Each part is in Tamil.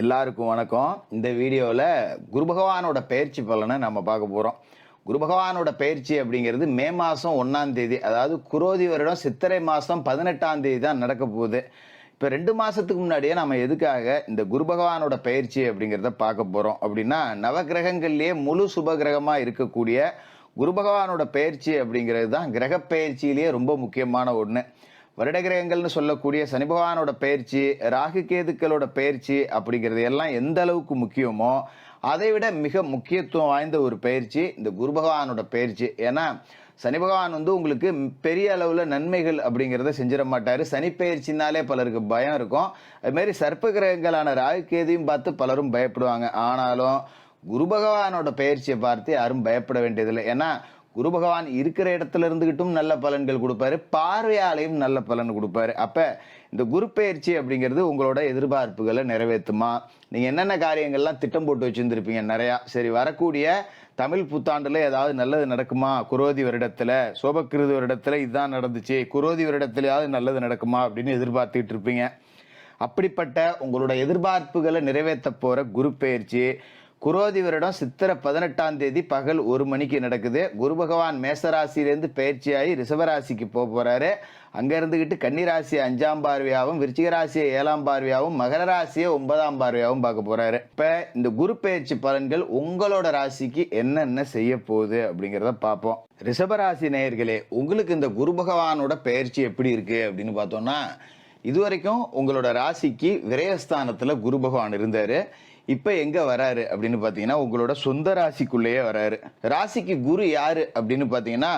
எல்லாருக்கும் வணக்கம். இந்த வீடியோவில் குரு பகவானோட பயிற்சி பலனை நம்ம பார்க்க போகிறோம் குரு பகவானோட பயிற்சி அப்படிங்கிறது மே மாதம் ஒன்றாம் தேதி அதாவது குரோதி வருடம் சித்திரை மாதம் பதினெட்டாம் தேதி தான் நடக்க போகுது. இப்போ ரெண்டு மாதத்துக்கு முன்னாடியே நம்ம எதுக்காக இந்த குரு பகவானோட பயிற்சி அப்படிங்கிறத பார்க்க போகிறோம் அப்படின்னா நவகிரகங்கள்லேயே முழு சுப கிரகமாக இருக்கக்கூடிய குரு பகவானோட பயிற்சி அப்படிங்கிறது தான் கிரக பயிற்சியிலேயே ரொம்ப முக்கியமான ஒன்று வருட கிரகங்கள்னு சொல்லக்கூடிய சனி பகவானோட பயிற்சி ராகு கேதுக்களோட பயிற்சி அப்படிங்கிறது எல்லாம் எந்த அளவுக்கு முக்கியமோ அதை விட மிக முக்கியத்துவம் வாய்ந்த ஒரு பயிற்சி இந்த குரு பகவானோட பயிற்சி. ஏன்னா சனி பகவான் வந்து உங்களுக்கு பெரிய அளவில் நன்மைகள் அப்படிங்கிறத செஞ்சிட மாட்டார். சனி பயிற்சினாலே பலருக்கு பயம் இருக்கும். அதுமாரி சர்ப்ப கிரகங்களான ராகு கேதையும் பார்த்து பலரும் பயப்படுவாங்க. ஆனாலும் குரு பகவானோட பயிற்சியை பார்த்து யாரும் பயப்பட வேண்டியதில்லை. ஏன்னா குரு பகவான் இருக்கிற இடத்துல இருந்துகிட்டும் நல்ல பலன்கள் கொடுப்பாரு. பார்வையாலையும் நல்ல பலன் கொடுப்பாரு. அப்ப இந்த குரு பயிற்சி அப்படிங்கிறது உங்களோட எதிர்பார்ப்புகளை நிறைவேற்றுமா நீங்கள் என்னென்ன காரியங்கள்லாம் திட்டம் போட்டு வச்சுருந்துருப்பீங்க நிறையா? சரி வரக்கூடிய தமிழ் புத்தாண்டில் ஏதாவது நல்லது நடக்குமா? குரோதி வருடத்தில் சோபக்கிருதி வருடத்தில் இதுதான் நடந்துச்சு. குரோதி வருடத்துலையாவது நல்லது நடக்குமா? அப்படின்னு எதிர்பார்த்துக்கிட்டு இருப்பீங்க. அப்படிப்பட்ட உங்களோட எதிர்பார்ப்புகளை நிறைவேற்ற போகிற குரு பயிற்சி குரோதி வருடம் சித்திரை பதினெட்டாம் தேதி பகல் ஒரு மணிக்கு நடக்குது. குரு பகவான் மேசராசியிலேருந்து பயிற்சியாகி ரிஷபராசிக்கு போக போகிறாரு அங்கே இருந்துக்கிட்டு கன்னிராசியை அஞ்சாம் பார்வையாகவும் விருச்சிக ராசியை ஏழாம் பார்வையாகவும் மகர ராசியை ஒன்பதாம் பார்வையாகவும் பார்க்க போகிறாரு இப்போ இந்த குரு பயிற்சி பலன்கள் உங்களோட ராசிக்கு என்னென்ன செய்ய போகுது அப்படிங்கிறத பார்ப்போம். ரிஷபராசி நேயர்களே உங்களுக்கு இந்த குரு பகவானோட பயிற்சி எப்படி இருக்குது அப்படின்னு பார்த்தோம்னா இதுவரைக்கும் உங்களோட ராசிக்கு விரயஸ்தானத்தில் குரு பகவான் இருந்தார். இப்போ எங்க வராரு அப்படின்னு பாத்தீங்கன்னா உங்களோட சொந்த ராசிக்குள்ளேயே வராரு. ராசிக்கு குரு யாரு அப்படின்னு பாத்தீங்கன்னா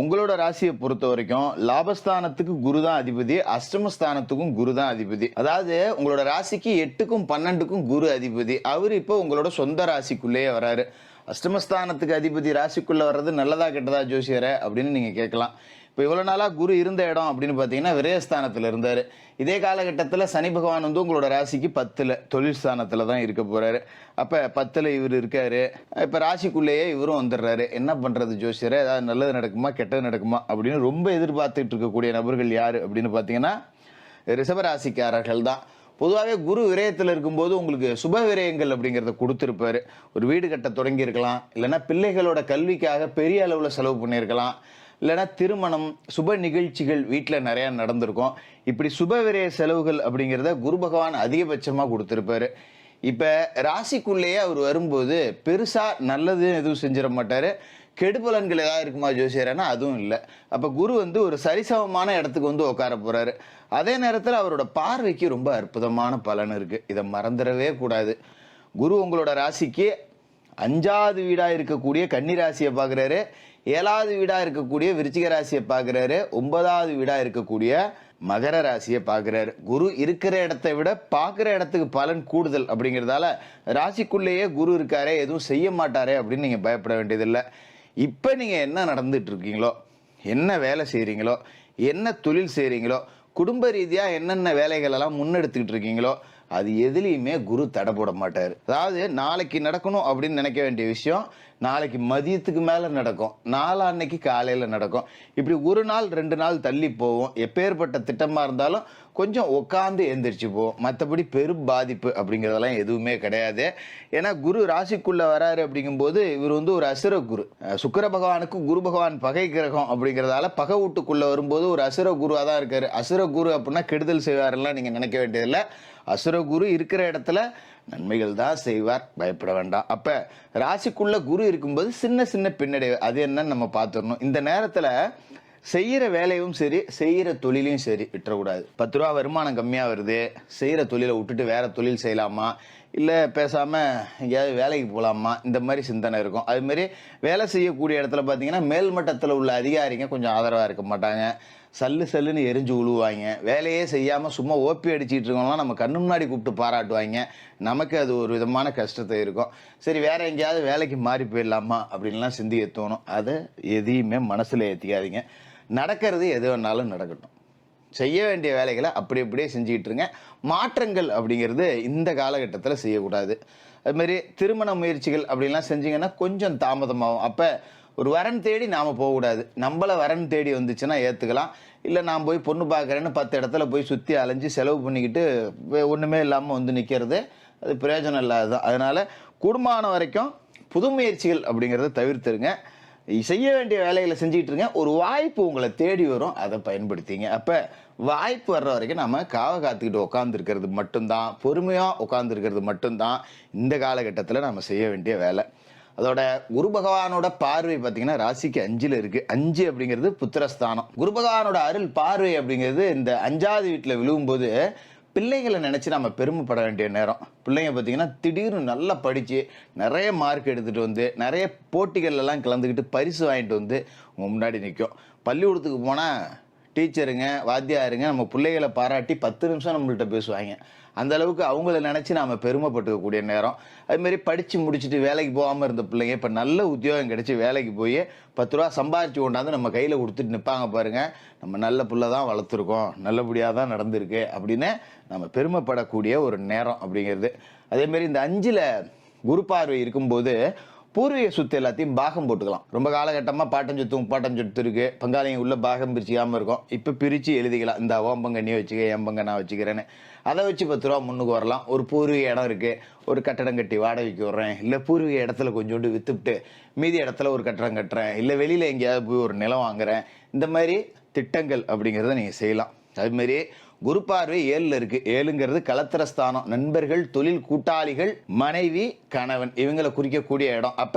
உங்களோட ராசியை பொறுத்த வரைக்கும் லாபஸ்தானத்துக்கு குரு தான் அதிபதி அஷ்டமஸ்தானத்துக்கும் குரு தான் அதிபதி. அதாவது உங்களோட ராசிக்கு எட்டுக்கும் பன்னெண்டுக்கும் குரு அதிபதி. அவர் இப்போ உங்களோட சொந்த ராசிக்குள்ளேயே வராரு. அஷ்டமஸ்தானத்துக்கு அதிபதி ராசிக்குள்ளே வர்றது நல்லதா கெட்டதா ஜோசியரை அப்படின்னு நீங்கள் கேட்கலாம். இப்போ இவ்வளோ நாளாக குரு இருந்த இடம் அப்படின்னு பார்த்தீங்கன்னா விரயஸ்தானத்தில் இருந்தார். இதே காலகட்டத்தில் சனி பகவான் வந்து உங்களோட ராசிக்கு பத்தில் தொழில் ஸ்தானத்தில் தான் இருக்க போகிறாரு அப்போ பத்தில் இவர் இருக்கார். இப்போ ராசிக்குள்ளேயே இவரும் வந்துடுறாரு. என்ன பண்ணுறது ஜோசியரை? ஏதாவது நல்லது நடக்குமா கெட்டது நடக்குமா அப்படின்னு ரொம்ப எதிர்பார்த்துட்டு இருக்கக்கூடிய நபர்கள் யார் அப்படின்னு பார்த்தீங்கன்னா ரிஷபராசிக்காரர்கள் தான். பொதுவாகவே குரு விரயத்தில் இருக்கும்போது உங்களுக்கு சுப விரயங்கள் அப்படிங்கிறத கொடுத்துருப்பாரு. ஒரு வீடு கட்ட தொடங்கியிருக்கலாம் இல்லைன்னா பிள்ளைகளோட கல்விக்காக பெரிய அளவில் செலவு பண்ணியிருக்கலாம். இல்லைன்னா திருமணம் சுப நிகழ்ச்சிகள் வீட்டில் நிறையா நடந்திருக்கும். இப்படி சுப விரய செலவுகள் அப்படிங்கிறத குரு பகவான் அதிகபட்சமாக கொடுத்துருப்பாரு. இப்போ ராசிக்குள்ளேயே அவர் வரும்போது பெருசாக நல்லது எதுவும் செஞ்சிட மாட்டார். கெடுபலன்கள் ஏதாவது இருக்குமா ஜோசியரனா அதுவும் இல்லை. அப்போ குரு வந்து ஒரு சரிசமமான இடத்துக்கு வந்து உட்கார போகிறாரு அதே நேரத்தில் அவரோட பார்வைக்கு ரொம்ப அற்புதமான பலன் இருக்குது இதை மறந்துடவே கூடாது. குரு உங்களோட ராசிக்கு அஞ்சாவது வீடாக இருக்கக்கூடிய கன்னி ராசியை பார்க்குறாரு. ஏழாவது வீடாக இருக்கக்கூடிய விருச்சிக ராசியை பார்க்குறாரு. ஒன்பதாவது வீடாக இருக்கக்கூடிய மகர ராசியை பார்க்குறாரு. குரு இருக்கிற இடத்த விட பார்க்குற இடத்துக்கு பலன் கூடுதல் அப்படிங்கிறதால ராசிக்குள்ளேயே குரு இருக்காரே எதுவும் செய்ய மாட்டாரே அப்படின்னு நீங்கள் பயப்பட வேண்டியதில்லை. இப்போ நீங்கள் என்ன நடந்துட்டு இருக்கீங்களோ என்ன வேலை செய்கிறீங்களோ என்ன தொழில் செய்கிறீங்களோ குடும்ப ரீதியாக என்னென்ன வேலைகள் எல்லாம் முன்னெடுத்துக்கிட்டு இருக்கீங்களோ அது எதுலேயுமே குரு தடை போட மாட்டார். அதாவது நாளைக்கு நடக்கணும் அப்படின்னு நினைக்க வேண்டிய விஷயம் நாளைக்கு மதியத்துக்கு மேலே நடக்கும். நாளான்னைக்கு காலையில் நடக்கும். இப்படி ஒரு நாள் ரெண்டு நாள் தள்ளி போவோம் எப்பேற்பட்ட திட்டமாக இருந்தாலும் கொஞ்சம் உட்காந்து எந்திரிச்சு மற்றபடி பெரும் பாதிப்பு அப்படிங்கிறதெல்லாம் எதுவுமே கிடையாது. ஏன்னா குரு ராசிக்குள்ளே வராரு அப்படிங்கும்போது இவர் வந்து ஒரு அசுர குரு. சுக்கர பகவானுக்கு குரு பகவான் பகை கிரகம் அப்படிங்கிறதால பகை வீட்டுக்குள்ளே வரும்போது ஒரு அசுர குருவாக தான் இருக்கார். அசுர குரு அப்படின்னா கெடுதல் செய்வாரெல்லாம் நீங்கள் நினைக்க வேண்டியதில்லை. அசுர குரு இருக்கிற இடத்துல நன்மைகள் தான் செய்வார். பயப்பட வேண்டாம். அப்போ ராசிக்குள்ளே குரு இருக்கும்போது சின்ன சின்ன பின்னடைவு. அது என்னன்னு நம்ம பார்த்துடணும். இந்த நேரத்தில் செய்கிற வேலையும் சரி செய்கிற தொழிலையும் சரி விட்டுறக்கூடாது. பத்து ரூபா வருமானம் கம்மியாக வருது செய்கிற தொழிலை விட்டுட்டு வேறு தொழில் செய்யலாமா? இல்லை பேசாமல் எங்கேயாவது வேலைக்கு போகலாமா இந்த மாதிரி சிந்தனை இருக்கும். அதுமாரி வேலை செய்யக்கூடிய இடத்துல பார்த்தீங்கன்னா மேல்மட்டத்தில் உள்ள அதிகாரிங்க கொஞ்சம் ஆதரவாக இருக்க மாட்டாங்க. சல்லு சல்லுன்னு எரிஞ்சு உழுவாங்க. வேலையே செய்யாமல் சும்மா ஓப்பி அடிச்சிட்டு இருக்கோம்லாம் நம்ம கண்ணு முன்னாடி கூப்பிட்டு பாராட்டுவாங்க. நமக்கு அது ஒரு விதமான கஷ்டத்தை இருக்கும். சரி வேற எங்கேயாவது வேலைக்கு மாறி போயிடலாமா? அப்படின்லாம் சிந்திக்க தோணும். அதை எதையுமே மனசில் ஏற்றிக்காதீங்க நடக்கிறது எது வேணாலும் நடக்கட்டும். செய்ய வேண்டிய வேலைகளை அப்படி அப்படியே செஞ்சுக்கிட்டு இருங்க. மாற்றங்கள் அப்படிங்கிறது இந்த காலகட்டத்தில் செய்யக்கூடாது. அதுமாரி திருமண முயற்சிகள் அப்படின்லாம் செஞ்சிங்கன்னா கொஞ்சம் தாமதமாகும். அப்போ ஒரு வரன் தேடி நாம் போகக்கூடாது. நம்மளை வரன் தேடி வந்துச்சுன்னா ஏற்றுக்கலாம் இல்லை நான் போய் பொண்ணு பார்க்குறேன்னு பத்து இடத்துல போய் சுற்றி அலைஞ்சு செலவு பண்ணிக்கிட்டு ஒன்றுமே இல்லாமல் வந்து நிற்கிறது அது பிரயோஜனம் இல்லாததான் அதனால் குடும்பமான வரைக்கும் புது முயற்சிகள் அப்படிங்கிறத தவிர்த்துருங்க. செய்ய வேண்டிய வேலைகளை செஞ்சுக்கிட்டு இருங்க. ஒரு வாய்ப்பு உங்களை தேடி வரும். அதை பயன்படுத்திங்க. அப்போ வாய்ப்பு வர்ற வரைக்கும் நம்ம காவ காத்துக்கிட்டு உட்காந்துருக்கிறது மட்டும்தான். பொறுமையாக உட்காந்துருக்கிறது மட்டும்தான் இந்த காலகட்டத்தில் நம்ம செய்ய வேண்டிய வேலை. அதோட குரு பகவானோட பார்வை பார்த்தீங்கன்னா ராசிக்கு அஞ்சில் இருக்குது அஞ்சு அப்படிங்கிறது புத்திரஸ்தானம். குரு பகவானோட அருள் பார்வை அப்படிங்கிறது இந்த அஞ்சாவது வீட்டில் விழுவும்போது பிள்ளைகளை நினச்சி நம்ம பெருமைப்பட வேண்டிய நேரம். பிள்ளைங்க பார்த்தீங்கன்னா திடீர்னு நல்லா படித்து நிறைய மார்க் எடுத்துகிட்டு வந்து நிறைய போட்டிகள்லாம் கலந்துக்கிட்டு பரிசு வாங்கிட்டு வந்து உங்கள் முன்னாடி நிற்கும் பள்ளிக்கூடத்துக்கு போனால் டீச்சருங்க வாத்தியாருங்க நம்ம பிள்ளைகளை பாராட்டி பத்து நிமிஷம் நம்மள்கிட்ட பேசுவாங்க. அந்த அளவுக்கு அவங்கள நினச்சி நாம் பெருமைப்பட்டுக்கக்கூடிய நேரம். அதுமாரி படித்து முடிச்சுட்டு வேலைக்கு போகாமல் இருந்த பிள்ளைங்க இப்போ நல்ல உத்தியோகம் கிடச்சி வேலைக்கு போய் பத்து ரூபா சம்பாரிச்சு கொண்டாந்து நம்ம கையில் கொடுத்துட்டு நிற்பாங்க பாருங்கள் நம்ம நல்ல பிள்ளை தான் வளர்த்துருக்கோம். நல்லபடியாக தான் நடந்திருக்கு அப்படின்னு நம்ம பெருமைப்படக்கூடிய ஒரு நேரம் அப்படிங்கிறது. அதேமாரி இந்த அஞ்சில் குரு பார்வை இருக்கும்போது பூர்வீக சொத்து எல்லாத்தையும் பாகம் போட்டுக்கலாம். ரொம்ப காலகட்டமாக பாட்டம் சொத்து முப்பாட்டம் சொத்து இருக்கு. பங்காளிங்க உள்ள பாகம் பிரிச்சிக்காமல் இருக்கும். இப்போ பிரித்து எழுதிக்கலாம். இந்த ஓம்பங்க நீ வச்சுக்க எம்பங்க நான் வச்சுக்கிறேன்னு. அதை வச்சு பத்து ரூபா முன்னுக்கு வரலாம். ஒரு பூர்வீக இடம் இருக்குது ஒரு கட்டடம் கட்டி வாடகைக்கு விட்றேன் இல்லை பூர்வீக இடத்துல கொஞ்சோண்டு விற்றுவிட்டு மீதி இடத்துல ஒரு கட்டடம் கட்டுறேன். இல்லை வெளியில் எங்கேயாவது போய் ஒரு நிலம் வாங்குறேன். இந்த மாதிரி திட்டங்கள் அப்படிங்கிறத நீங்கள் செய்யலாம். அதுமாரி குரு பார்வை ஏழுல இருக்கு. ஏழுங்கிறது கலத்திரஸ்தானம். நண்பர்கள் தொழில் கூட்டாளிகள் மனைவி கணவன். இவங்களை குறிக்கக்கூடிய இடம். அப்ப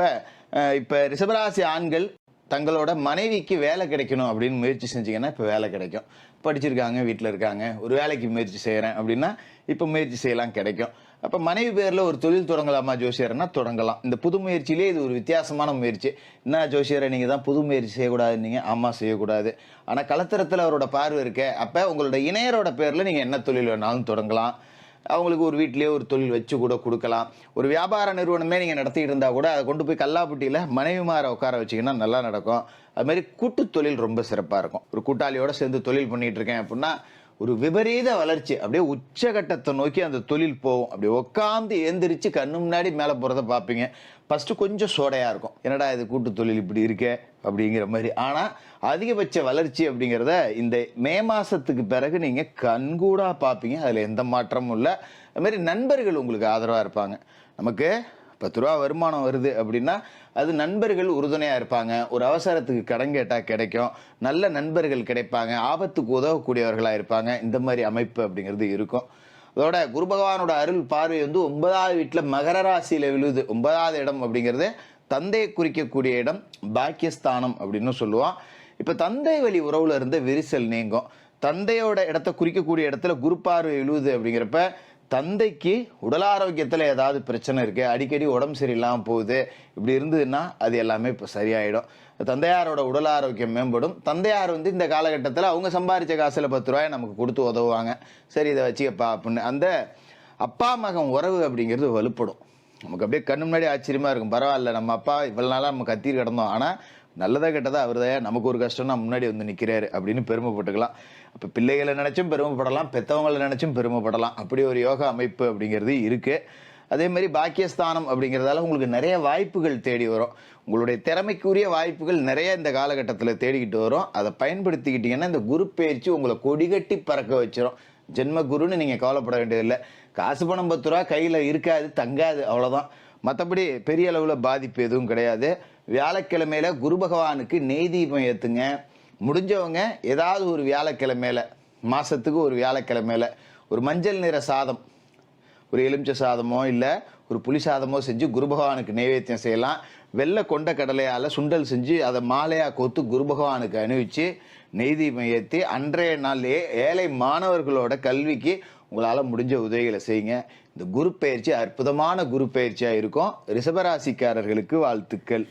இப்போ இப்ப ரிஷபராசி ஆண்கள் தங்களோட மனைவிக்கு வேலை கிடைக்கணும் அப்படின்னு முயற்சி செஞ்சீங்கன்னா இப்போ வேலை கிடைக்கும். படிச்சிருக்காங்க வீட்டில் இருக்காங்க. ஒரு வேலைக்கு முயற்சி செய்கிறேன் அப்படின்னா இப்போ முயற்சி செய்யலாம் கிடைக்கும். அப்போ மனைவி பேரில் ஒரு தொழில் தொடங்கலாமா ஜோசியர்னா தொடங்கலாம். இந்த புது முயற்சியிலே இது ஒரு வித்தியாசமான முயற்சி. என்ன ஜோசியரை நீங்கள் தான் புது முயற்சி செய்யக்கூடாதுன்னீங்க. ஆமாம் செய்யக்கூடாது. ஆனால் கலத்தரத்தில் அவரோட பார்வை இருக்கே அப்போ உங்களோட இணையரோட பேரில் நீங்கள் என்ன தொழில் வேணாலும் தொடங்கலாம். அவங்களுக்கு ஒரு வீட்டிலேயே ஒரு தொழில் வச்சு கூட கொடுக்கலாம். ஒரு வியாபார நிறுவனமே நீங்கள் நடத்திட்டு இருந்தால் கூட அதை கொண்டு போய் கல்லாப்பட்டியில் மனைவிமாரை உட்கார வச்சிங்கன்னா நல்லா நடக்கும். அதுமாரி கூட்டு தொழில் ரொம்ப சிறப்பாக இருக்கும். ஒரு கூட்டாளியோடு சேர்ந்து தொழில் பண்ணிகிட்ருக்கேன் இருக்கேன் அப்படின்னா ஒரு விபரீத வளர்ச்சி. அப்படியே உச்சகட்டத்தை நோக்கி அந்த தொழில் போகும். அப்படியே உட்காந்து எந்திரிச்சு கண்ணு முன்னாடி மேலே போகிறத பார்ப்பீங்க. ஃபஸ்ட்டு கொஞ்சம் சோடையாக இருக்கும். என்னடா இது கூட்டு தொழில் இப்படி இருக்கே? அப்படிங்கிற மாதிரி. ஆனால் அதிகபட்ச வளர்ச்சி அப்படிங்கிறத இந்த மே மாதத்துக்கு பிறகு நீங்கள் கண்கூடாக பார்ப்பீங்க. அதில் எந்த மாற்றமும் இல்லை. அதுமாரி நண்பர்கள் உங்களுக்கு ஆதரவாக இருப்பாங்க. நமக்கு பத்து ரூபா வருமானம் வருது அப்படின்னா அது நண்பர்கள் உறுதுணையாக இருப்பாங்க. ஒரு அவசரத்துக்கு கடன் கேட்டால் கிடைக்கும். நல்ல நண்பர்கள் கிடைப்பாங்க. ஆபத்துக்கு உதவக்கூடியவர்களாக இருப்பாங்க. இந்த மாதிரி அமைப்பு அப்படிங்கிறது இருக்கும். அதோட குரு பகவானோட அருள் பார்வை வந்து ஒன்பதாவது வீட்டில் மகர ராசியில் விழுது. ஒன்பதாவது இடம் அப்படிங்கிறது தந்தையை குறிக்கக்கூடிய இடம் பாக்கியஸ்தானம் அப்படின்னு சொல்லுவோம் இப்போ தந்தை வழி உறவுல இருந்த விரிசல் நீங்கும். தந்தையோட இடத்த குறிக்கக்கூடிய இடத்துல குரு பார்வை எழுது அப்படிங்கிறப்ப தந்தைக்கு உடல் ஆரோக்கியத்தில் ஏதாவது பிரச்சனை இருக்குது அடிக்கடி உடம்பு சரியில்லாமல் போகுது இப்படி இருந்ததுன்னா அது எல்லாமே இப்போ சரியாயிடும். தந்தையாரோட உடல் ஆரோக்கியம் மேம்படும். தந்தையார் வந்து இந்த காலகட்டத்தில் அவங்க சம்பாதிச்ச காசில் பத்து ரூபாய் நமக்கு கொடுத்து உதவுவாங்க. சரி இதை வச்சுக்கப்பா அப்படின்னு. அந்த அப்பா மகன் உறவு அப்படிங்கிறது வலுப்படும். நமக்கு அப்படியே கண்ணு முன்னாடி ஆச்சரியமாக இருக்கும். பரவாயில்ல நம்ம அப்பா இவ்வளோ நாளாக நம்ம கத்திரி கிடந்தோம். நல்லதாக நல்லதா கெட்டதா அவர்தான் நமக்கு ஒரு கஷ்டம்னா முன்னாடி வந்து நிற்கிறாரு அப்படின்னு பெருமைப்பட்டுக்கலாம். அப்போ பிள்ளைகளை நினச்சும் பெருமைப்படலாம் பெற்றவங்களை நினச்சும் பெருமைப்படலாம். அப்படி ஒரு யோகா அமைப்பு அப்படிங்கிறது இருக்குது அதே மாதிரி பாக்கியஸ்தானம் அப்படிங்கிறதால உங்களுக்கு நிறைய வாய்ப்புகள் தேடி வரும். உங்களுடைய திறமைக்குரிய வாய்ப்புகள் நிறைய இந்த காலகட்டத்தில் தேடிக்கிட்டு வரும். அதை பயன்படுத்திக்கிட்டிங்கன்னா இந்த குரு பயிற்சி உங்களை கொடிகட்டி பறக்க வச்சிடும் ஜென்ம குருன்னு நீங்கள் கவலைப்பட வேண்டியதில்லை. காசு பணம் பத்து ரூபா கையில் இருக்காது தங்காது அவ்வளோதான் மற்றபடி பெரிய அளவில் பாதிப்பு எதுவும் கிடையாது. வியாழக்கிழமையில குரு பகவானுக்கு நெய் தீபம் ஏற்றுங்க முடிஞ்சவங்க ஏதாவது ஒரு வியாழக்கிழமையில மாசத்துக்கு ஒரு வியாழக்கிழமையில ஒரு மஞ்சள் நிற சாதம் ஒரு எலுமிச்சை சாதமோ இல்லை ஒரு புளி சாதமோ செஞ்சு குரு பகவானுக்கு நைவேத்தியம் செய்யலாம். வெள்ளை கொண்ட கடலையால் சுண்டல் செஞ்சு அதை மாலையாக கோத்து குரு பகவானுக்கு அணிவிச்சு நெய் தீபம் ஏற்றி அன்றைய நாள்லேயே ஏழை மாணவர்களோட கல்விக்கு உங்களால் முடிஞ்ச உதவிகளை செய்யுங்க. இந்த குரு பயிற்சி அற்புதமான குரு பயிற்சியாக இருக்கும். ரிஷபராசிக்காரர்களுக்கு வாழ்த்துக்கள்.